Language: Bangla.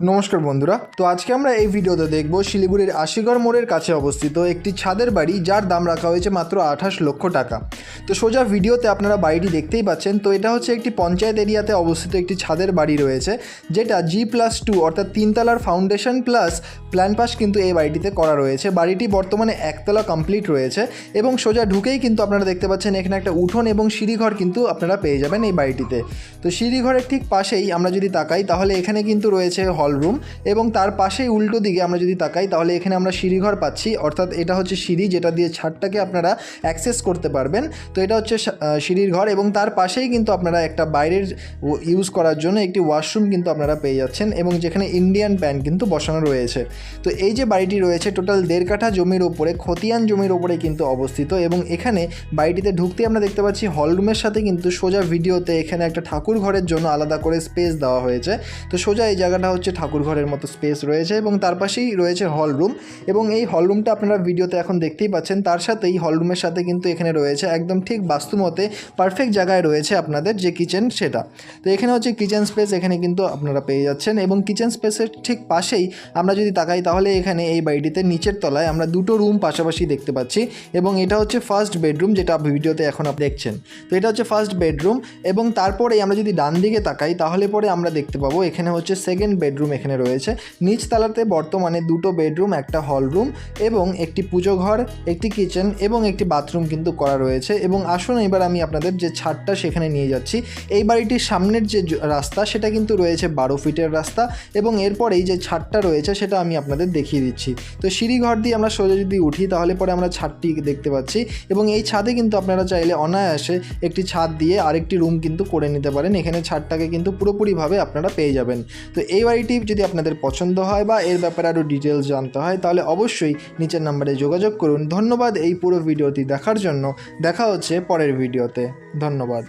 নমস্কার বন্ধুরা, তো আজকে আমরা এই ভিডিওতে দেখব শিলিগুড়ির আশিগড় মোড়ের কাছে অবস্থিত একটি ছাদের বাড়ি, যার দাম রাখা হয়েছে মাত্র আঠাশ লক্ষ টাকা। তো সোজা ভিডিওতে আপনারা বাড়িটি দেখতেই পাচ্ছেন, তো এটা হচ্ছে একটি পঞ্চায়েত এরিয়াতে অবস্থিত একটি ছাদের বাড়ি রয়েছে, যেটা জি প্লাস টু অর্থাৎ তিনতলার ফাউন্ডেশন প্লাস প্ল্যান পাস কিন্তু এই বাড়িটিতে করা রয়েছে। বাড়িটি বর্তমানে একতলা কমপ্লিট রয়েছে এবং সোজা ঢুকেই কিন্তু আপনারা দেখতে পাচ্ছেন এখানে একটা উঠোন এবং সিঁড়িঘর কিন্তু আপনারা পেয়ে যাবেন এই বাড়িটিতে। তো সিঁড়িঘরের ঠিক পাশেই আমরা যদি তাকাই, তাহলে এখানে কিন্তু রয়েছে হল রুম এবং তার পাশেই উল্টো দিকে আমরা যদি তাকাই, তাহলে এখানে আমরা সিঁড়িঘর পাচ্ছি। অর্থাৎ এটা হচ্ছে সিঁড়ি যেটা দিয়ে ছাদটাকে আপনারা অ্যাক্সেস করতে পারবেন। তো এটা হচ্ছে সিঁড়ির ঘর এবং তার পাশেই কিন্তু আপনারা একটা বাইরের ইউজ করার জন্য একটি ওয়াশরুম কিন্তু আপনারা পেয়ে যাচ্ছেন এবং যেখানে ইন্ডিয়ান প্যান কিন্তু বসানো রয়েছে। তো এই যে বাড়িটি রয়েছে টোটাল দেড় কাঠা জমির ওপরে, খতিয়ান জমির ওপরে কিন্তু অবস্থিত এবং এখানে বাড়িটিতে ঢুকতে আমরা দেখতে পাচ্ছি হল রুমের সাথে কিন্তু সোজা ভিডিওতে এখানে একটা ঠাকুর ঘরের জন্য আলাদা করে স্পেস দেওয়া হয়েছে। তো সোজা এই জায়গাটা হচ্ছে ঠাকুর ঘরের মতো স্পেস রয়েছে এবং তার পাশেই রয়েছে হল রুম এবং এই হল রুমটা আপনারা ভিডিওতে এখন দেখতেই পাচ্ছেন। তার সাথেই হল রুমের সাথে কিন্তু এখানে রয়েছে একদম ঠিক বাস্তুমতে পারফেক্ট জায়গায় রয়েছে আপনাদের যে কিচেন সেটা। তো এখানে হচ্ছে কিচেন স্পেস এখানে কিন্তু আপনারা পেয়ে যাচ্ছেন এবং কিচেন স্পেসের ঠিক পাশেই আমরা যদি তাকাই তাহলে এখানে এই বাড়িটিতে নিচের তলায় আমরা দুটো রুম পাশাপাশি দেখতে পাচ্ছি এবং এটা হচ্ছে ফার্স্ট বেডরুম যেটা ভিডিওতে এখন আপনি দেখছেন। তো এটা হচ্ছে ফার্স্ট বেডরুম এবং তারপরে আমরা যদি ডান দিকে তাকাই তাহলে পরে আমরা দেখতে পাবো এখানে হচ্ছে সেকেন্ড বেডরুম এখানে রয়েছে। নিচ তলাতে বর্তমানে দুটো বেডরুম একটা হল রুম এবং একটি পুজো ঘর একটি কিচেন এবং একটি বাথরুম কিন্তু করা রয়েছে। এবং আসুন এবার আমি আপনাদের যে ছাদটা সেখানে নিয়ে যাচ্ছি। এই বাড়িটির সামনের যে রাস্তা, সেটা কিন্তু রয়েছে বারো ফিটের রাস্তা এবং এরপরেই যে ছাদটা রয়েছে, সেটা আমি আপনাদের দেখিয়ে দিচ্ছি। তো সিঁড়ি ঘর দিয়ে আমরা সোজা যদি উঠি, তাহলে পরে আমরা ছাদটি দেখতে পাচ্ছি এবং এই ছাদে কিন্তু আপনারা চাইলে অনায়াসে একটি ছাদ দিয়ে আরেকটি রুম কিন্তু করে নিতে পারেন। এখানে ছাদটাকে কিন্তু পুরোপুরিভাবে আপনারা পেয়ে যাবেন। তো এই বাড়িটি যদি আপনাদের পছন্দ হয় বা এর ব্যাপারে আরও ডিটেলস জানতে হয়, তাহলে অবশ্যই নিচের নাম্বারে যোগাযোগ করুন। ধন্যবাদ এই পুরো ভিডিওটি দেখার জন্য। দেখা হচ্ছে পরের ভিডিওতে ধন্যবাদ।